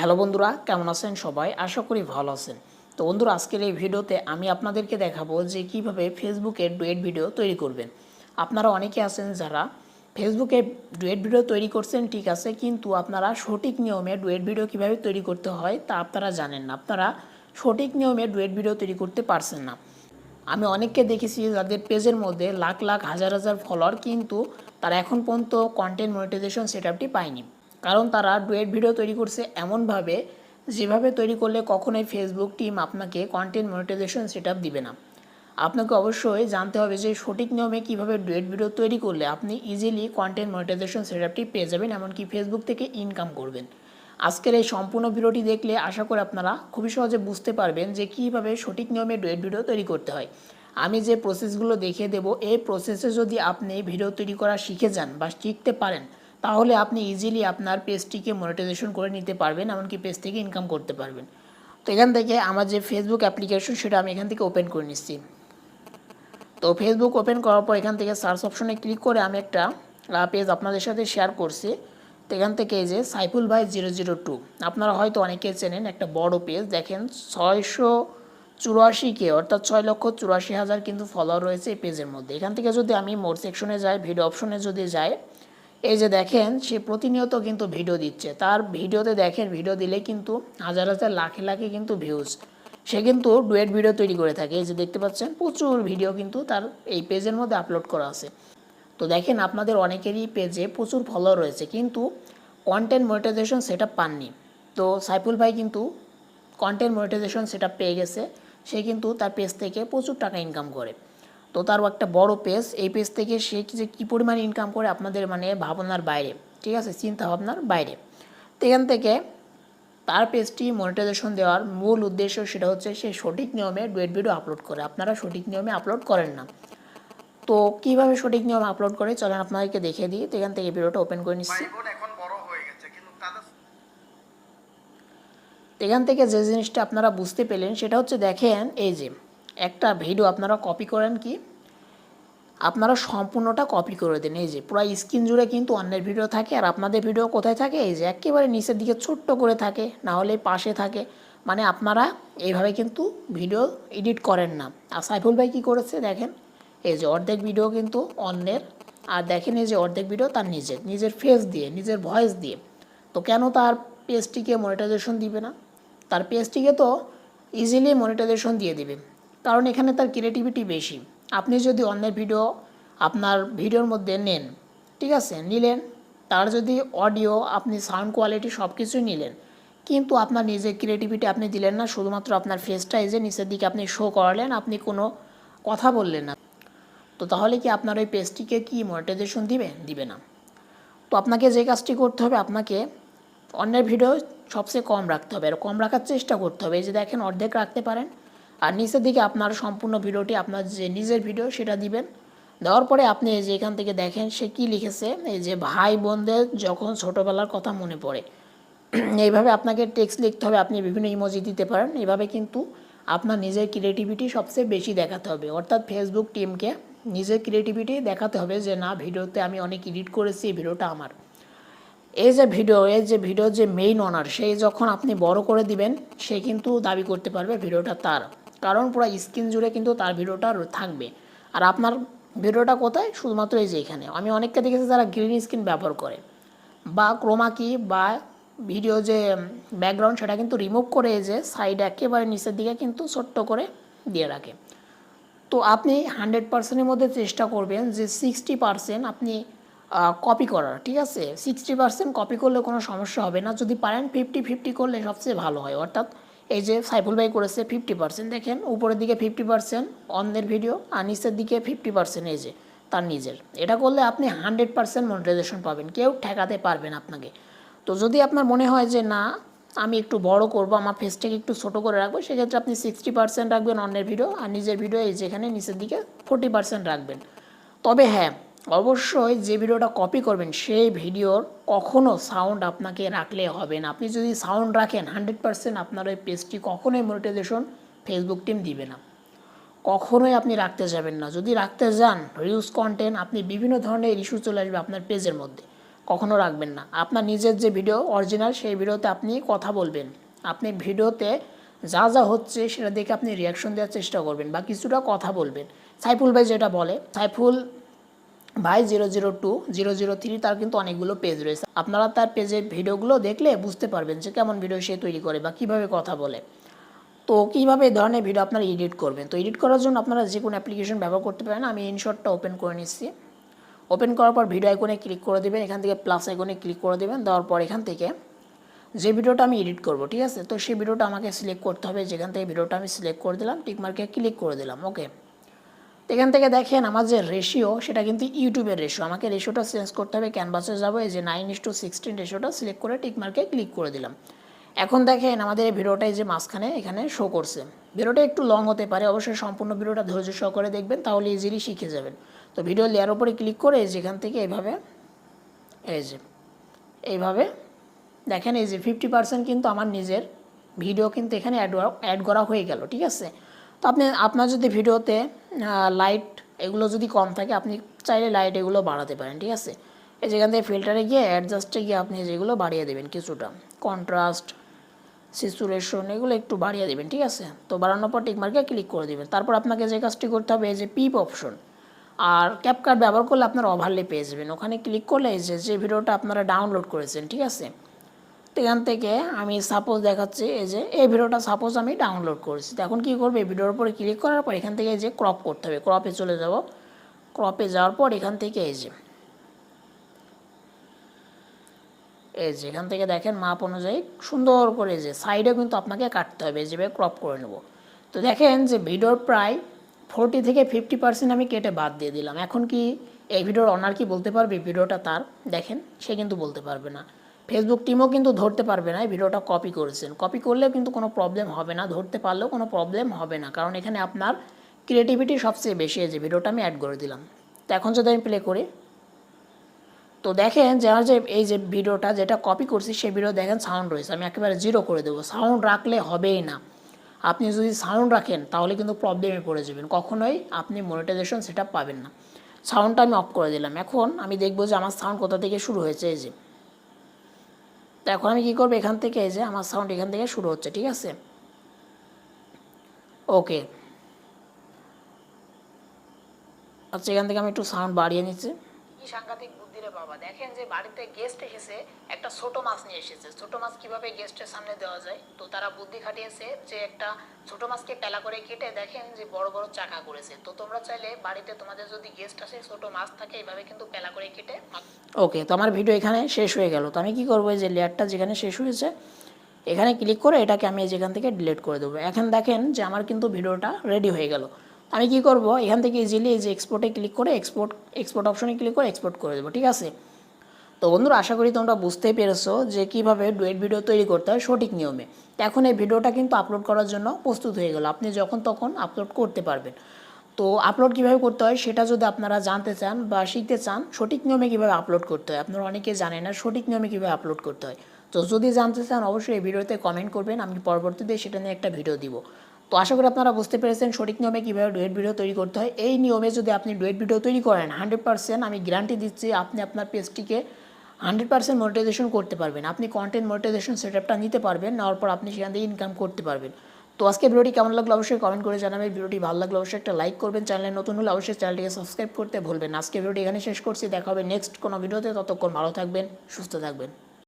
Hello বন্ধুরা, কেমন আছেন সবাই? আশা করি ভালো আছেন। তো বন্ধুরা, আজকের এই ভিডিওতে আমি আপনাদেরকে দেখাবো যে কীভাবে ফেসবুকে ডুয়েট ভিডিও তৈরি করবেন। আপনারা অনেকে আছেন যারা ফেসবুকে ডুয়েট ভিডিও তৈরি করছেন, ঠিক আছে, কিন্তু আপনারা সঠিক নিয়মে ডুয়েট ভিডিও কীভাবে তৈরি করতে হয় তা আপনারা জানেন না। আপনারা সঠিক নিয়মে ডুয়েট ভিডিও তৈরি করতে পারছেন না। আমি অনেককে দেখেছি যাদের পেজের মধ্যে লাখ লাখ, হাজার হাজার ফলোয়ার কিন্তু তারা এখন পর্যন্ত কন্টেন্ট মনিটাইজেশন সেট আপটি পায়নি। কারণ তারা ডুয়েট ভিডিও তৈরি করছে এমনভাবে, যেভাবে তৈরি করলে কখনোই ফেসবুক টিম আপনাকে কন্টেন্ট মনিটাইজেশন সেটআপ দিবে না। আপনাকে অবশ্যই জানতে হবে যে সঠিক নিয়মে কীভাবে ডুয়েট ভিডিও তৈরি করলে আপনি ইজিলি কন্টেন্ট মনিটাইজেশন সেটআপটি পেয়ে যাবেন, এমনকি ফেসবুক থেকে ইনকাম করবেন। আজকের এই সম্পূর্ণ ভিডিওটি দেখলে আশা করি আপনারা খুবই সহজে বুঝতে পারবেন যে কীভাবে সঠিক নিয়মে ডুয়েট ভিডিও তৈরি করতে হয়। আমি যে প্রসেসগুলো দেখিয়ে দেব, এই প্রসেসে যদি আপনি ভিডিও তৈরি করা শিখে যান বা শিখতে পারেন তাহলে আপনি ইজিলি আপনার পেজটিকে মনিটাইজেশন করে নিতে পারবেন, এমনকি পেজ থেকে ইনকাম করতে পারবেন। তো এখান থেকে আমার যে ফেসবুক অ্যাপ্লিকেশন সেটা আমি এখান থেকে ওপেন করে নিচ্ছি। তো ফেসবুক ওপেন করার পর এখান থেকে সার্চ অপশনে ক্লিক করে আমি একটা পেজ আপনাদের সাথে শেয়ার করছি। তো এখান থেকে এই যে সাইফুল ভাই জিরো জিরো টু আপনারা হয়তো অনেকে চেনেন একটা বড় পেজ দেখেন ছয়শো চুরাশি কে অর্থাৎ ছয় লক্ষ চুরাশি হাজার কিন্তু ফলোয়ার রয়েছে এই পেজের মধ্যে। এখান থেকে যদি আমি মোর সেকশনে যাই ভিডিও অপশনে যদি যাই এই যে দেখেন, সে প্রতিনিয়ত কিন্তু ভিডিও দিচ্ছে। তার ভিডিওতে দেখেন ভিডিও দিলে কিন্তু হাজার হাজার লাখে লাখে কিন্তু ভিউজ সে কিন্তু ডুয়েট ভিডিও তৈরি করে থাকে। এই যে দেখতে পাচ্ছেন, প্রচুর ভিডিও কিন্তু তার এই পেজের মধ্যে আপলোড করা আছে। তো দেখেন, আপনাদের অনেকেরই পেজে প্রচুর ফলোয়ার রয়েছে, কিন্তু কন্টেন্ট মনিটাইজেশন সেটা পাননি। তো সাইফুল ভাই কিন্তু কন্টেন্ট মনিটাইজেশন সেটা পেয়ে গেছে। সে কিন্তু তার পেজ থেকে প্রচুর টাকা ইনকাম করে। তো তার একটা বড় পেজ এই পেজ থেকে সে যে কী পরিমাণ ইনকাম করে আপনাদের মানে ভাবনার বাইরে। ঠিক আছে? চিন্তা ভাবনার বাইরে। তো এখান থেকে তার পেজটি মনিটাইজেশন দেওয়ার মূল উদ্দেশ্য সেটা হচ্ছে সে সঠিক নিয়মে ডুয়েট ভিডিও আপলোড করে। আপনারা সঠিক নিয়মে আপলোড করেন না। তো কীভাবে সঠিক নিয়মে আপলোড করে? চলেন আপনাদেরকে দেখে দিই। তো এখান থেকে ভিডিওটা ওপেন করে নিচ্ছি। এখান থেকে যে জিনিসটা আপনারা বুঝতে পেলেন সেটা হচ্ছে দেখেন এই যে একটা ভিডিও আপনারা কপি করেন কি? আপনারা সম্পূর্ণটা কপি করে দেন। এই যে, পুরো স্ক্রিন জুড়ে কিন্তু অন্যের ভিডিও থাকে আর আপনাদের ভিডিও কোথায় থাকে? এই যে, একেবারে নিচের দিকে ছোট্ট করে থাকে, না হলে পাশে থাকে। মানে আপনারা এইভাবে কিন্তু ভিডিও এডিট করেন না। আর সাইফুল ভাই কী করেছে দেখেন? এই যে, অর্ধেক ভিডিও কিন্তু অন্যের আর দেখেন এই যে, অর্ধেক ভিডিও তার নিজের। নিজের ফেস দিয়ে, নিজের ভয়েস দিয়ে। তো কেন তার পেজটিকে মনিটাইজেশন দিবে না? তার পেজটিকে তো ইজিলি মনিটাইজেশন দিয়ে দিবে। কারণ এখানে তার ক্রিয়েটিভিটি বেশি। আপনি যদি অন্যের ভিডিও আপনার ভিডিওর মধ্যে নেন, ঠিক আছে, নিলেন, তার যদি অডিও আপনি সাউন্ড কোয়ালিটি সব কিছুই নিলেন, কিন্তু আপনার নিজের ক্রিয়েটিভিটি আপনি দিলেন না, শুধুমাত্র আপনার ফেসটা এই যে নিচের দিকে আপনি শো করালেন, আপনি কোনো কথা বললেন না। তো তাহলে কি আপনার ওই পেজটিকে কি মনিটাইজেশন দিবে? দিবে না। তো আপনাকে যে কাজটি করতে হবে, আপনাকে অন্যের ভিডিও সবচেয়ে কম রাখতে হবে, আর কম রাখার চেষ্টা করতে হবে। এই যে দেখেন, অর্ধেক রাখতে পারেন আর নিচের দিকে আপনার সম্পূর্ণ ভিডিওটি, আপনার যে নিজের ভিডিও সেটা দিবেন। দেওয়ার পরে আপনি এই যে এখান থেকে দেখেন সে কি লিখেছে, এই যে ভাই বোনদের যখন ছোটোবেলার কথা মনে পড়ে। এইভাবে আপনাকে টেক্সট লিখতে হবে, আপনি বিভিন্ন ইমোজি দিতে পারেন। এভাবে কিন্তু আপনার নিজের ক্রিয়েটিভিটি সবচেয়ে বেশি দেখাতে হবে। অর্থাৎ ফেসবুক টিমকে নিজের ক্রিয়েটিভিটি দেখাতে হবে যে, না, ভিডিওতে আমি অনেক এডিট করেছি, এই ভিডিওটা আমার। এই যে ভিডিও এই যে ভিডিও যে মেইন অনার সেই যখন আপনি বড় করে দিবেন, সে কিন্তু দাবি করতে পারবে ভিডিওটা তার। কারণ পুরো স্ক্রিন জুড়ে কিন্তু তার ভিডিওটা থাকবে। আর আপনার ভিডিওটা কোথায়? শুধুমাত্র এই যে এখানে। আমি অনেককে দেখেছি যারা গ্রিন স্ক্রিন ব্যবহার করে। বা ক্রোমা কি বা ভিডিও যে ব্যাকগ্রাউন্ড সেটা কিন্তু রিমুভ করে যে সাইডে একেবারে নিচের দিকে কিন্তু ছোট্ট করে দিয়ে রাখে। তো আপনি হান্ড্রেড পার্সেন্টের মধ্যে চেষ্টা করবেন যে সিক্সটি পার্সেন্ট আপনি কপি করার, ঠিক আছে? সিক্সটি পার্সেন্ট কপি করলে কোনো সমস্যা হবে না। যদি পারেন ফিফটি ফিফটি করলে সবচেয়ে ভালো হয়। অর্থাৎ এই যে সাইফুল ভাই করেছে ফিফটি পার্সেন্ট দেখেন, উপরের দিকে ফিফটি পার্সেন্ট অন্যের ভিডিও আর নিচের দিকে ফিফটি পার্সেন্ট এই যে তার নিজের। এটা করলে আপনি হান্ড্রেড পার্সেন্ট মনিটাইজেশন পাবেন, কেউ ঠেকাতে পারবেন আপনাকে। তো যদি আপনার মনে হয় যে না, আমি একটু বড় করব, আমার ফেসটাকে একটু ছোটো করে রাখব, সেক্ষেত্রে আপনি সিক্সটি পার্সেন্ট রাখবেন অন্যের ভিডিও আর নিজের ভিডিও এই যেখানে নিচের দিকে ফোর্টি পার্সেন্ট রাখবেন। তবে হ্যাঁ অবশ্যই যে ভিডিওটা কপি করবেন, সেই ভিডিওর কখনো সাউন্ড আপনাকে রাখলে হবে না। আপনি যদি সাউন্ড রাখেন হান্ড্রেড পার্সেন্ট আপনার ওই পেজটি কখনোই মনিটাইজেশন ফেসবুক টিম দিবে না। কখনোই আপনি রাখতে যাবেন না। যদি রাখতে যান রিউজ কন্টেন্ট আপনি বিভিন্ন ধরনের ইস্যু চলে আসবে আপনার পেজের মধ্যে। কখনো রাখবেন না। আপনার নিজের যে ভিডিও অরিজিনাল সেই ভিডিওতে আপনি কথা বলবেন। আপনি ভিডিওতে যা যা হচ্ছে, সেটা দেখে আপনি রিয়াকশন দেওয়ার চেষ্টা করবেন বা কিছুটা কথা বলবেন। সাইফুল ভাই যেটা বলে, সাইফুল ভাই zero zero two, zero zero three তার কিন্তু অনেকগুলো পেজ রয়েছে। আপনারা তার পেজের ভিডিওগুলো দেখলে বুঝতে পারবেন যে কেমন ভিডিও সে তৈরি করে বা কীভাবে কথা বলে। তো কীভাবে এই ধরনের ভিডিও আপনারা এডিট করবেন? তো এডিট করার জন্য আপনারা যে কোনো অ্যাপ্লিকেশন ব্যবহার করতে পারেন। আমি ইনশটটা ওপেন করে নিচ্ছি। ওপেন করার পর ভিডিও আইকনে ক্লিক করে দেবেন। এখান থেকে প্লাস আইকনে ক্লিক করে দেবেন। দেওয়ার পর এখান থেকে যে ভিডিওটা আমি এডিট করব, ঠিক আছে? তো সেই ভিডিওটা আমাকে সিলেক্ট করতে হবে। যেখান থেকে ভিডিওটা আমি সিলেক্ট করে দিলাম টিকমার্কে ক্লিক করে দিলাম ওকে এখান থেকে দেখেন আমার যে রেশিও সেটা কিন্তু ইউটিউবের রেশিও আমাকে রেশিওটা চেঞ্জ করতে হবে ক্যানভাসে যাব, এই যে নাইন ইস টু সিক্সটিন রেশিওটা সিলেক্ট করে টিকমার্কে ক্লিক করে দিলাম। এখন দেখেন আমাদের এই ভিডিওটাই যে মাঝখানে এখানে শো করছে। ভিডিওটা একটু লং হতে পারে, অবশ্যই সম্পূর্ণ ভিডিওটা ধৈর্য সহকারে দেখবেন, তাহলে ইজিলি শিখে যাবেন। তো ভিডিও লেয়ার উপরে ক্লিক করে এই যে এখান থেকে এইভাবে, এই যে, এইভাবে দেখেন এই যে ফিফটি পার্সেন্ট কিন্তু আমার নিজের ভিডিও কিন্তু এখানে অ্যাড অ্যাড করা হয়ে গেল, ঠিক আছে? তো আপনি, আপনার যদি ভিডিওতে লাইট এগুলো যদি কম থাকে, আপনি চাইলে লাইট এগুলো বাড়াতে পারেন, ঠিক আছে? এই যেখান থেকে ফিল্টারে গিয়ে অ্যাডজাস্টে গিয়ে আপনি যেগুলো বাড়িয়ে দেবেন, কিছুটা। কন্ট্রাস্ট সিচুয়েশন এগুলো একটু বাড়িয়ে দেবেন, ঠিক আছে? তো বাড়ানোর পর টিকমার্কে ক্লিক করে দেবেন। তারপর আপনাকে যে কাজটি করতে হবে, এই যে পিপ অপশন আর ক্যাপকার্ট ব্যবহার করলে আপনারা ওভারলে পেয়ে যাবেন। ওখানে ক্লিক করলে এই যে যে ভিডিওটা আপনারা ডাউনলোড করেছেন, ঠিক আছে? তো এখান থেকে আমি সাপোজ দেখাচ্ছি, এই যে, এই ভিডিওটা সাপোজ আমি ডাউনলোড করেছি। তো এখন কী করব? এই ভিডিওর উপরে ক্লিক করার পর এখান থেকে যে ক্রপ করতে হবে। ক্রপে চলে যাব। ক্রপে যাওয়ার পর এখান থেকে এই যে এই যে, এখান থেকে দেখেন মাপ অনুযায়ী সুন্দর করে যে সাইডে কিন্তু আপনাকে কাটতে হবে। যেভাবে ক্রপ করে নেব। তো দেখেন যে ভিডিওর প্রায় ফোরটি থেকে ফিফটি পার্সেন্ট আমি কেটে বাদ দিয়ে দিলাম। এখন কি এই ভিডিওর অনার কি বলতে পারবে? ভিডিওটা তার। দেখেন, সে কিন্তু বলতে পারবে না। ফেসবুক টিমও কিন্তু ধরতে পারবে না, এই ভিডিওটা কপি করেছেন। কপি করলেও কিন্তু কোনো প্রবলেম হবে না, ধরতে পারলেও কোনো প্রবলেম হবে না। কারণ এখানে আপনার ক্রিয়েটিভিটি সবচেয়ে বেশি যে ভিডিওটা আমি অ্যাড করে দিলাম। তো এখন যদি আমি প্লে করি, তো দেখেন যে আমার যে এই যে ভিডিওটা যেটা কপি করছি, সেই ভিডিও দেখেন সাউন্ড রয়েছে। আমি একেবারে জিরো করে দেবো। সাউন্ড রাখলে হবেই না। আপনি যদি সাউন্ড রাখেন, তাহলে কিন্তু প্রবলেমে পড়ে যাবেন। কখনোই আপনি মনিটাইজেশন সেটা পাবেন না। সাউন্ডটা আমি অফ করে দিলাম। এখন আমি দেখব যে আমার সাউন্ড কোথা থেকে শুরু হয়েছে, এই যে। তো এখন আমি কী করব? এখান থেকে এই যে আমার সাউন্ড এখান থেকে শুরু হচ্ছে, ঠিক আছে? ওকে আচ্ছা এখান থেকে আমি একটু সাউন্ড বাড়িয়ে নিচ্ছি। কি সাংঘাতিক বুদ্ধি রে বাবা। দেখেন যে বাড়িতে গেস্ট এসেছে, একটা ছোট মাছ নিয়ে এসেছে। ছোট মাছ কীভাবে গেস্টের সামনে দেওয়া যায়? তো তারা বুদ্ধি খাটিয়েছে যে একটা ছোট মাছকে পেলা করে কেটে দেখেন যে বড় বড় চাকা করেছে। তো তোমরা চাইলে বাড়িতে তোমাদের যদি গেস্ট আসে, ছোট মাছ থাকে, এইভাবে কিন্তু পেলা করে কেটে ওকে তো আমার ভিডিও এখানে শেষ হয়ে গেল। তো আমি কি করব যে লেয়ারটা যেখানে শেষ হয়েছে, এখানে ক্লিক করে এটাকে আমি যেখান থেকে ডিলিট করে দেবো। এখন দেখেন যে আমার কিন্তু ভিডিওটা রেডি হয়ে গেল। আমি কি করব? এখান থেকে ইজিলি এই যে এক্সপোর্টে ক্লিক করে এক্সপোর্ট এক্সপোর্ট অপশনে ক্লিক করে এক্সপোর্ট করে দেবো, ঠিক আছে? তো বন্ধুরা, আশা করি তোমরা বুঝতেই পেরেছ যে কীভাবে ডুয়েট ভিডিও তৈরি করতে হয় সঠিক নিয়মে। এখন এই ভিডিওটা কিন্তু আপলোড করার জন্য প্রস্তুত হয়ে গেল। আপনি যখন তখন আপলোড করতে পারবেন। তো আপলোড কীভাবে করতে হয় সেটা যদি আপনারা জানতে চান বা শিখতে চান, সঠিক নিয়মে কীভাবে আপলোড করতে হয়? আপনারা অনেকে জানেন না সঠিক নিয়মে কীভাবে আপলোড করতে হয়। তো যদি জানতে চান, অবশ্যই এই ভিডিওতে কমেন্ট করবেন। আমি পরবর্তীতে সেটা নিয়ে একটা ভিডিও দিব। তো আশা করি আপনারা বুঝতে পেরেছেন সঠিক নিয়মে কীভাবে ডুয়েট ভিডিও তৈরি করতে হয়। এই নিয়মে যদি আপনি ডুয়েট ভিডিও তৈরি করেন, হান্ড্রেড পার্সেন্ট আমি গ্যারান্টি দিচ্ছি আপনি আপনার পেজটিকে হান্ড্রেড পার্সেন্ট মনিটাইজেশন করতে পারবেন। আপনি কন্টেন্ট মনিটাইজেশন সেটআপটা নিতে পারবেন, নেওয়ার পর আপনি সেখান থেকে ইনকাম করতে পারবেন। তো আজকে ভিডিওটি কেমন লাগল অবশ্যই কমেন্ট করে জানাবেন। ভিডিওটি ভালো লাগলে অবশ্যই একটা লাইক করবেন। চ্যানেলে নতুন হলে অবশ্যই চ্যানেলটিকে সাবস্ক্রাইব করতে ভুলবেন। আজকে ভিডিওটি এখানে শেষ করছি। দেখা হবে নেক্সট কোনো ভিডিওতে। ততক্ষণ ভালো থাকবেন, সুস্থ থাকবেন।